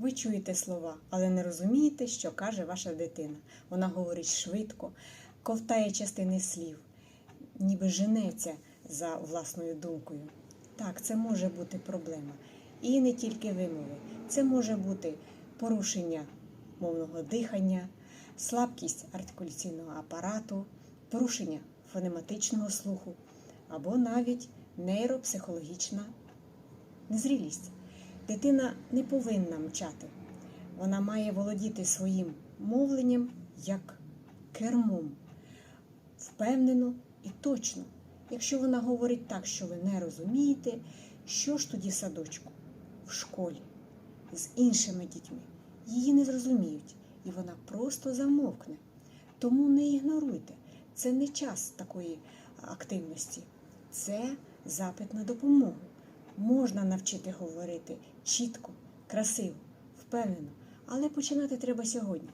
Ви чуєте слова, але не розумієте, що каже ваша дитина. Вона говорить швидко, ковтає частини слів, ніби женеться за власною думкою. Так, це може бути проблема. І не тільки вимови. Це може бути порушення мовного дихання, слабкість артикуляційного апарату, порушення фонематичного слуху або навіть нейропсихологічна незрілість. Дитина не повинна мчати. Вона має володіти своїм мовленням як кермом. Впевнено і точно. Якщо вона говорить так, що ви не розумієте, що ж тоді в садочку, в школі, з іншими дітьми, її не зрозуміють, і вона просто замовкне. Тому не ігноруйте. Це не час такої активності, це запит на допомогу. Можна навчити говорити чітко, красиво, впевнено, але починати треба сьогодні.